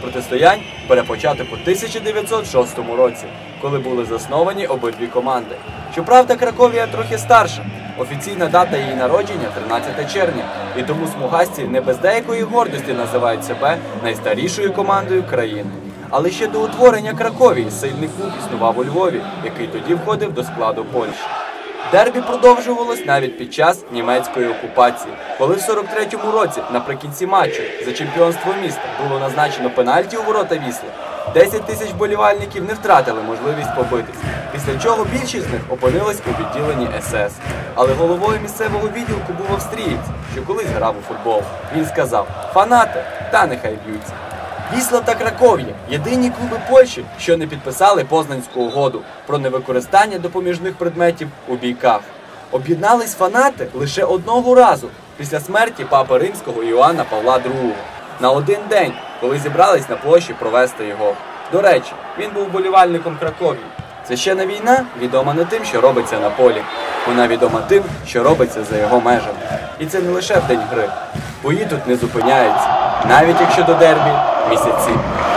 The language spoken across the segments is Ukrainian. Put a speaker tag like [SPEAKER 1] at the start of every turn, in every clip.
[SPEAKER 1] протистоянь перепочаток у 1906 році, коли були засновані обидві команди. Щоправда, Краковія трохи старша. Офіційна дата її народження 13 червня, і тому смугасті не без деякої гордості називають себе найстарішою командою країни. Але ще до утворення Краковії сильний клуб існував у Львові, який тоді входив до складу Польщі. Дербі продовжувалось навіть під час німецької окупації, коли в 43-му році, наприкінці матчу, за чемпіонство міста було назначено пенальті у ворота Вісли. 10 тисяч болівальників не втратили можливість побитись, після чого більшість з них опинилась у відділенні СС. Але головою місцевого відділку був австрієць, що колись грав у футбол. Він сказав: фанати, та нехай б'ються. Вісла та Краков'я єдині клуби Польщі, що не підписали Познанську угоду про невикористання допоміжних предметів у бійках. Об'єднались фанати лише одного разу після смерті папи римського Іоанна Павла II. На один день, коли зібрались на площі провести його. До речі, він був болівальником Краковії. Священна війна відома не тим, що робиться на полі. Вона відома тим, що робиться за його межами. І це не лише в день гри. Бої тут не зупиняються, навіть якщо до дербі
[SPEAKER 2] Mississippi.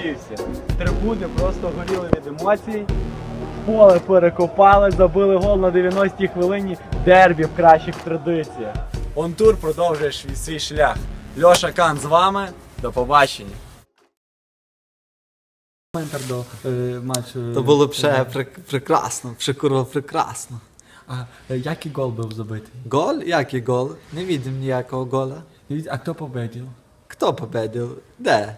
[SPEAKER 2] Закінчився. Трибуни просто горіли від емоцій. Поле перекопали, забили гол на 90-й хвилині. Дербі в кращих традиціях. Онтур продовжує свій, шлях. Льоша Кан з вами. До побачення.
[SPEAKER 3] Коментар до е, матчу.
[SPEAKER 4] To było prze, pre, прекрасно, przekurwa прекрасно.
[SPEAKER 3] А е, який гол був забитий?
[SPEAKER 4] Gol? Jaki gol? Nie widzę niejako gola.
[SPEAKER 3] А хто победив?
[SPEAKER 4] Kto победил? De.